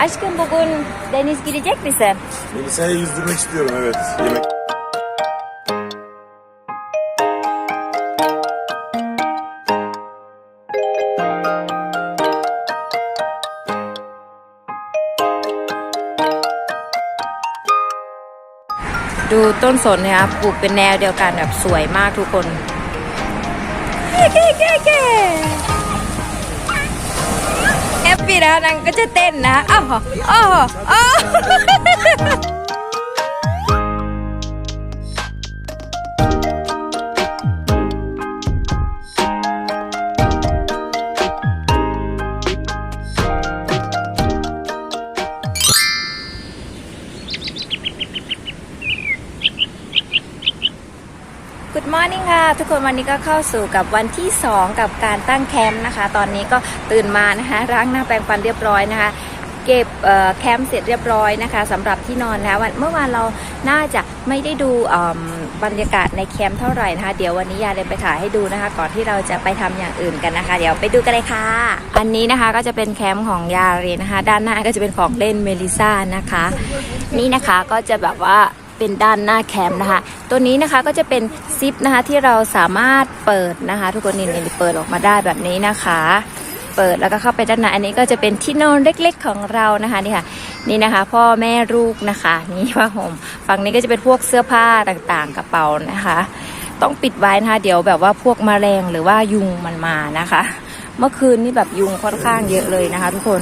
Aşkım bugün deniz girecek misin? Melisa'yı yüzdürmek istiyorum evet. Yemek ดูต้นสนเนี่ยครับปลูกเป็นแนวเดียวกันแบบสวยมากทุกคน เก้เก้เก้เก้ แฮปปี้นะนางก็จะเต้นนะอ้าวอ้าวอ้าว Good morning ค่ะ ทุกคนวันนี้ก็เข้าสู่กับวันที่ 2 กับการตั้งแคมป์นะคะ ตอนนี้ก็ตื่นมานะคะล้างหน้าแปรงฟันเรียบร้อยนะคะ เก็บแคมป์เสร็จเรียบร้อยนะคะสำหรับที่นอนแล้ววันเมื่อวานเราน่าจะไม่ได้ดูบรรยากาศในแคมป์เท่าไหร่นะคะ เดี๋ยววันนี้ยาเลยไปถ่ายให้ดูนะคะ ก่อนที่เราจะไปทำอย่างอื่นกันนะคะ เดี๋ยวไปดูกันเลยค่ะ อันนี้นะคะก็จะเป็นแคมป์ของยาเรนนะคะ ด้านหน้าก็จะเป็นของเล่นเมลิซ่านะคะ นี่นะคะก็จะแบบว่า เป็นด้านหน้าแคมป์นะคะ ตัวนี้นะคะก็จะเป็นซิปนะคะที่เราสามารถเปิดนะคะ ทุกคนนี่นี่เปิดออกมาได้แบบนี้นะคะ เปิดแล้วก็เข้าไปด้านในอันนี้ก็จะเป็นที่นอนเล็กๆของเรานะคะนี่ค่ะนี่นะคะ พ่อแม่ลูกนะคะนี่ผ้าห่มฝั่งนี้ก็จะเป็นพวกเสื้อผ้าต่างๆกระเป๋านะคะ ต้องปิดไว้นะคะ เดี๋ยวแบบว่าพวกแมลงหรือว่ายุงมันมานะคะ เมื่อคืนนี่แบบยุงค่อนข้างเยอะเลยนะคะ ทุกคน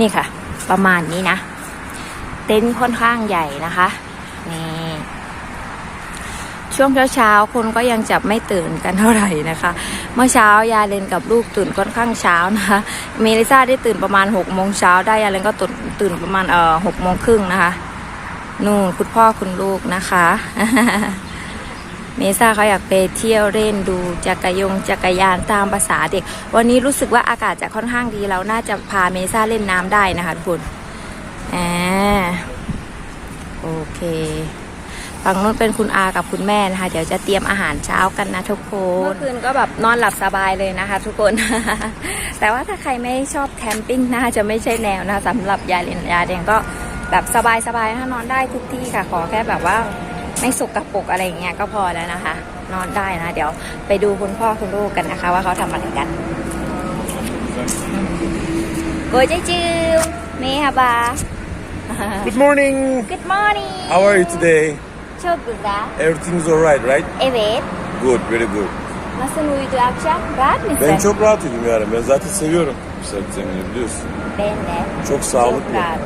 นี่ค่ะ ประมาณนี้นะเต็นท์ค่อนข้างใหญ่นะคะ ช่วงเช้าๆคนก็ยังจับไม่ตื่นกันเท่าไหร่นะคะ เมื่อเช้ายาเลนกับลูกตื่นค่อนข้างเช้านะคะเมลิซ่าได้ตื่นประมาณ6กโมงเช้าได้ยาเลนก็ตื่นตื่นประมาณเอ่อหกโมงครึ่งนะคะนู่นคุณพ่อคุณลูกนะคะ เมซ่าเขาอยากไปเที่ยวเล่นดูจักรยงจักรยานตามภาษาเด็ก วันนี้รู้สึกว่าอากาศจะค่อนข้างดีเราน่าจะพาเมซ่าเล่นน้ำได้นะคะทุกคนอ่าโอเค ฝั่งนู้นเป็นคุณอากับคุณแม่นะคะ เดี๋ยวจะเตรียมอาหารเช้ากันนะทุกคน เมื่อคืนก็แบบนอนหลับสบายเลยนะคะ ทุกคน แต่ว่าถ้าใครไม่ชอบแคมปิ้งน่าจะไม่ใช่แนวนะคะสำหรับยาเรียนยาเรียนก็แบบสบายๆนะคะนอนได้ทุกที่ค่ะ ขอแค่แบบว่าไม่สกปรกอะไรอย่างเงี้ยก็พอแล้วนะคะ นอนได้นะ เดี๋ยวไปดูคุณพ่อคุณลูกกันนะคะ ว่าเขาทำอะไรกันโกยเจ๊จิวเมฮาบา Good morning. Good morning. How are you today? Çok güzel. Everything's alright, right? Evet. Good, very good. Nasıl uyudu akşam? Rahat mısın? Ben çok rahat uyudum yani. Ben zaten seviyorum güzel zemini biliyorsun. Ben de. Çok sağlıklı. Çok rahat.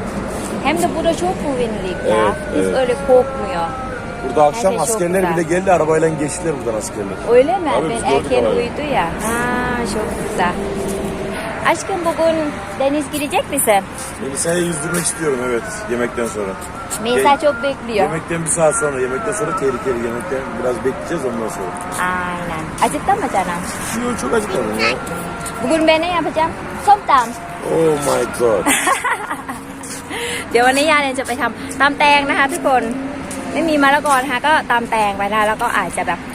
Hem de burada çok güvenlik ya. Evet, Hiç evet. öyle korkmuyor. Burada akşam Her şey askerler güzel. bile geldi arabayla geçtiler buradan askerler. Öyle mi? Tabii, ben erken uyudu ya. Ha, çok güzel. Aşkım bugün deniz girecek misin? Melisa'yı yüzdürmek istiyorum evet yemekten sonra. Melisa Ye- çok bekliyor. Yemekten bir saat sonra, yemekten sonra tehlikeli yemekten biraz bekleyeceğiz ondan sonra. Aynen. Acıktın mı canım? Şu çok acıkmadım ya. Bugün ben ne yapacağım? Somtam. Oh my god. เดี๋ยววันนี้ยาเนี่ยจะไปทำตำแตงนะคะ ทุกคนไม่มีมะละกอนะคะก็ตำแตงไปได้แล้วก็อาจจะแบบเอ่อ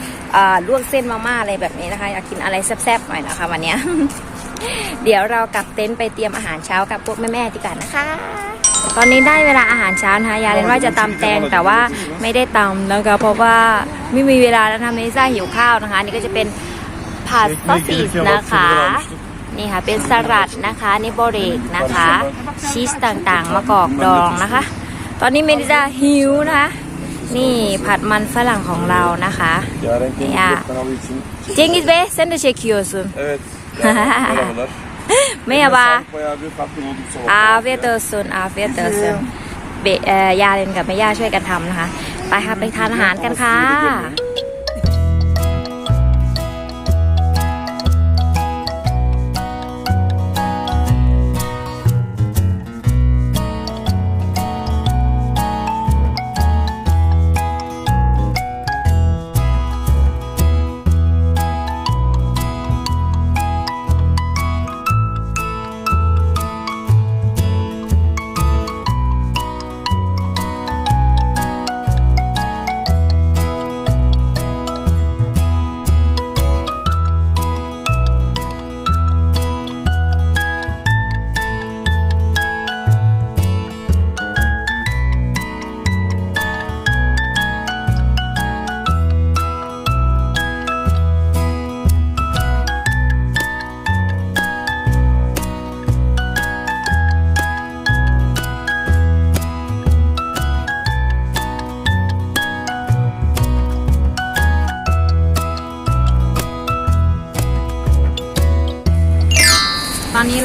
ลวกเส้นมาม่าอะไรแบบนี้นะคะ อยากกินอะไรแซ่บๆหน่อยนะคะ วันนี้ เดี๋ยวเรากลับเต็นท์ไปเตรียมอาหารเช้ากับพวกแม่ๆดีกว่านะคะ ตอนนี้ได้เวลาอาหารเช้านะคะยาเรนว่าจะตำแตงแต่ว่าไม่ได้ตำนะคะเพราะว่าไม่มีเวลาแล้วนะเมซ่าหิวข้าวนะคะ นี่ก็จะเป็นผัดซอสซีสนะคะนี่ค่ะเป็นสลัดนะคะนี่โบเรกนะคะ ชีสต่างๆมะกอกดองนะคะ ตอนนี้เมลิซาหิวนะคะ นี่ผัดมันฝรั่งของเรานะคะ Yaren kendi Ya. YouTube kanalı için çekiyor. Cengiz Bey sen de çekiyorsun. Evet. Yani, merhabalar. Merhaba. Sağlık Bayağı bir katkı bulduk sabah. อาเฟเตอร์ซุนอาเฟเตอร์ซุนเบเอ่อยาเลนกับแม่ย่าช่วยกันทำนะคะ ไปค่ะไปทานอาหารกันค่ะ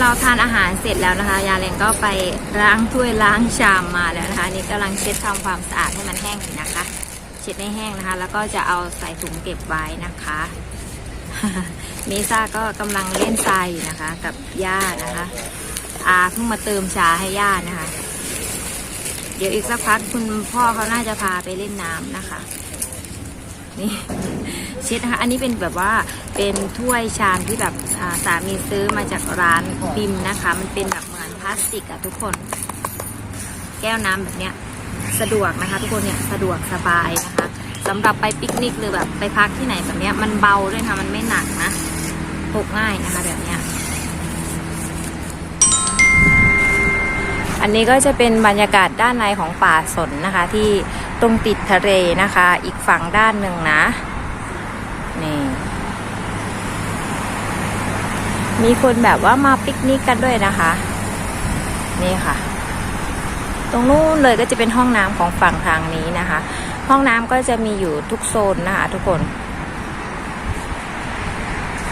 เราทานอาหารเสร็จแล้วนะคะ ยาเลนก็ไปล้างถ้วยล้างชามมาแล้วนะคะนี่กำลังเช็ดทำความสะอาดให้มันแห้งอยู่นะคะ เช็ดให้แห้งนะคะ แล้วก็จะเอาใส่ถุงเก็บไว้นะคะเมซ่าก็กำลังเล่นทรายอยู่นะคะ กับย่านะคะ อาเพิ่งมาเติมชาให้ย่านะคะ เดี๋ยวอีกสักพักคุณพ่อเขาน่าจะพาไปเล่นน้ำนะคะ นี่ ช็ดนะคะอันนี้เป็นแบบว่าเป็นถ้วยชามที่แบบาสามีซื้อมาจากร้านบิมนะคะ มันเป็นแบบเหมือนพลาสติกอะทุกคน แก้วน้ำแบบเนี้ยสะดวกนะคะ ทุกคนเนี่ยสะดวกสบายนะคะสำหรับไปปิกนิกหรือแบบไปพักที่ไหนแบบเนี้ยมันเบาด้วยค่ะมันไม่หนักนะพกง่ายนะคะแบบเนี้ยอันนี้ก็จะเป็นบรรยากาศด้านในของป่าสนนะคะ ที่ตรงติดทะเลนะคะ อีกฝั่งด้านหนึ่งนะ นี่ มีคนแบบว่ามาปิกนิกกันด้วยนะคะ นี่ค่ะ ตรงนู้นเลยก็จะเป็นห้องน้ำของฝั่งทางนี้นะคะ ห้องน้ำก็จะมีอยู่ทุกโซนนะคะทุกคน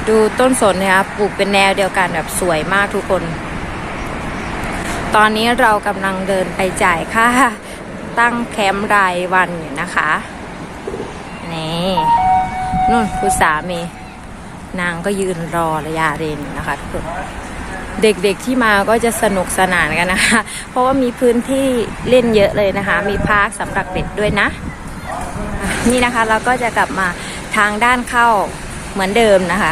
ดูต้นสนนะคะปลูกเป็นแนวเดียวกันแบบสวยมากทุกคน ตอนนี้เรากำลังเดินไปจ่ายค่าตั้งแคมป์รายวันอยู่นะคะ นี่นู่นคุณสามี นางก็ยืนรอระยะเรนนะคะทุกคนเด็กๆที่มาก็จะสนุกสนานกันนะคะ เพราะว่ามีพื้นที่เล่นเยอะเลยนะคะ มีพาร์คสำหรับเด็กด้วยนะ นี่นะคะเราก็จะกลับมาทางด้านเข้าเหมือนเดิมนะคะ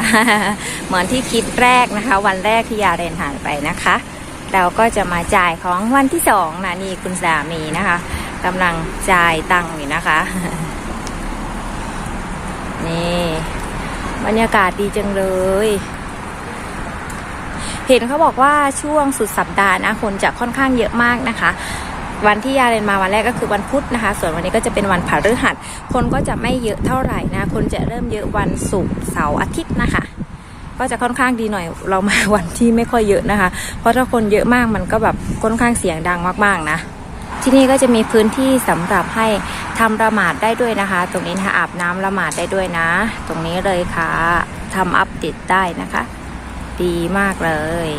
เหมือนที่คิดแรกนะคะ วันแรกที่ยาเรนหายไปนะคะ เราก็จะมาจ่ายของวันที่สองนะนี่คุณสามีนะคะกำลังจ่ายตังค์อยู่นะคะ นี่ บรรยากาศดีจังเลย เห็นเขาบอกว่าช่วงสุดสัปดาห์นะคนจะค่อนข้างเยอะมากนะคะวันที่ยาเรนมาวันแรกก็คือวันพุธนะคะ ส่วนวันนี้ก็จะเป็นวันพฤหัส คนก็จะไม่เยอะเท่าไหร่นะ คนจะเริ่มเยอะวันศุกร์เสาร์อาทิตย์นะคะ ก็จะค่อนข้างดีหน่อย เรามาวันที่ไม่ค่อยเยอะนะคะ เพราะถ้าคนเยอะมากมันก็แบบค่อนข้างเสียงดังมากๆนะ ที่นี่ก็จะมีพื้นที่สำหรับให้ทำละหมาดได้ด้วยนะคะ ตรงนี้นะคะอาบน้ำละหมาดได้ด้วยนะ ตรงนี้เลยค่ะทำอัปเดตได้นะคะ ดีมากเลย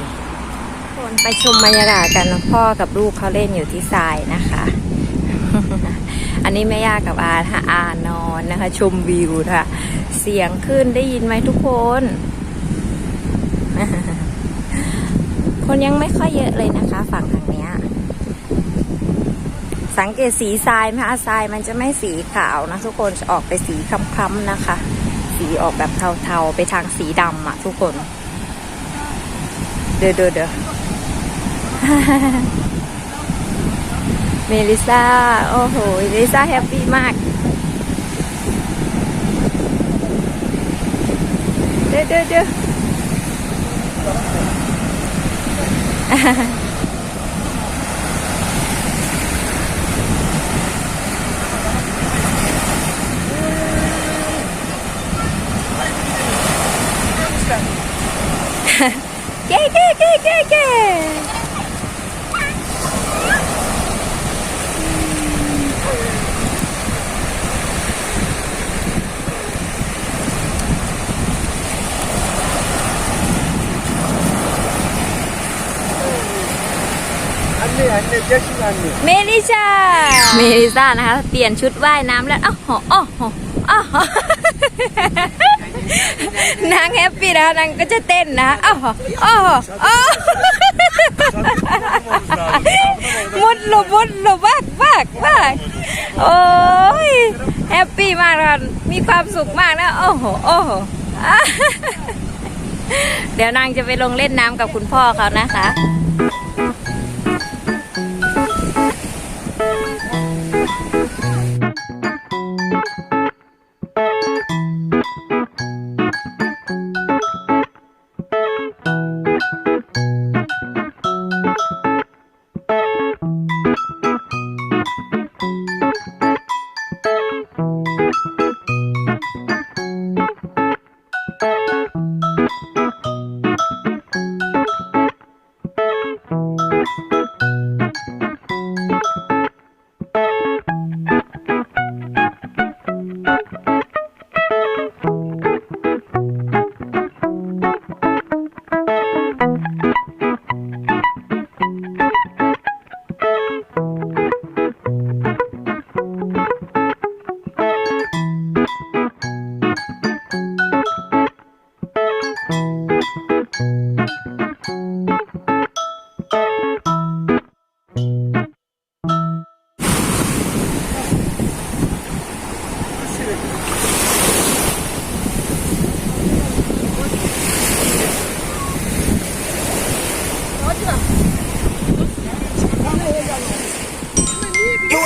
คนไปชมบรรยากาศกันพ่อกับลูกเขาเล่นอยู่ที่ทรายนะคะ อันนี้แม่ย่ากับอาค่ะอานอนนะคะ ชมวิวค่ะเสียงขึ้นได้ยินไหมทุกคน คนยังไม่ค่อยเยอะเลยนะคะ ฝั่งทางเนี้ย สังเกตสีทรายไหมคะทรายมันจะไม่สีขาวนะทุกคนจะออกไปสีคล้ำๆนะคะ สีออกแบบเทาๆไปทางสีดำอะทุกคน เดี๋ยวเดี๋ยวเดี๋ยวเมลิซ่าโอ้โหเมลิซ่าแฮปปี้มากเดี๋ยวเดี๋ยวเดี๋ยว เก้เก้เก้เก้เก้ Anne anne gel şimdi anne. เมลิซ่าเมลิซ่านะคะ เปลี่ยนชุดว่ายน้ำแล้วอ้าวโหอ้าวโหอ้าวโห นางแฮปปี้นะนางก็จะเต้นนะอ้าวโหอ้าวอ้าวมุดหลบมุดหลบมากมากมากโอ้ยแฮปปี้มากนะคะมีความสุขมากนะโอ้โหโอ้โหอะเดี๋ยวนางจะไปลงเล่นน้ำกับคุณพ่อเขานะคะ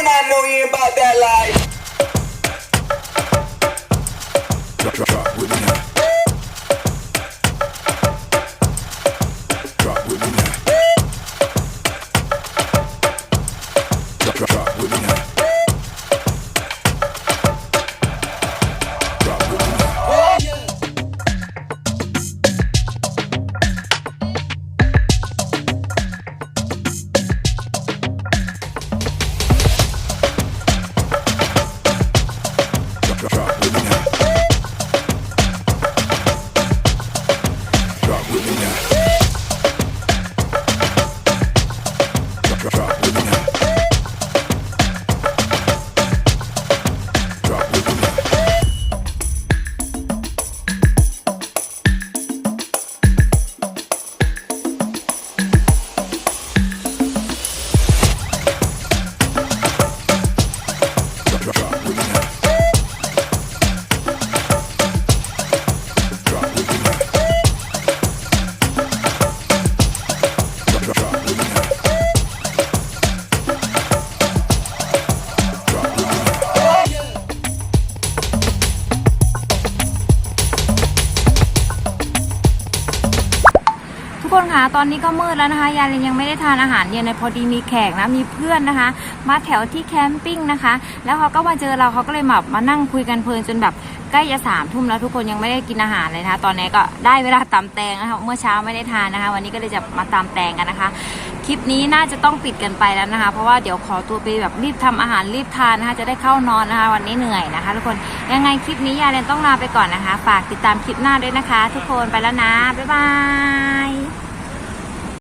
not know you about that life. ตอนนี้ก็มืดแล้วนะคะ ยาเลนยังไม่ได้ทานอาหารเย็นเลยพอดีมีแขกนะ มีเพื่อนนะคะ มาแถวที่แคมปิ้งนะคะ แล้วเขาก็มาเจอเราเขาก็เลยแบบมานั่งคุยกันเพลินจนแบบใกล้จะสามทุ่มแล้วทุกคนยังไม่ได้กินอาหารเลยนะคะตอนนี้ก็ได้เวลาตำแตงนะคะ เมื่อเช้าไม่ได้ทานนะคะ วันนี้ก็เลยจะมาตำแตงกันนะคะ คลิปนี้น่าจะต้องปิดกันไปแล้วนะคะ เพราะว่าเดี๋ยวขอตัวไปแบบรีบทำอาหารรีบทานนะคะ จะได้เข้านอนนะคะ วันนี้เหนื่อยนะคะ ทุกคนยังไงคลิปนี้ยาเลนต้องลาไปก่อนนะคะ ฝากติดตามคลิปหน้าด้วยนะคะ ทุกคนไปแล้วนะบ๊ายบาย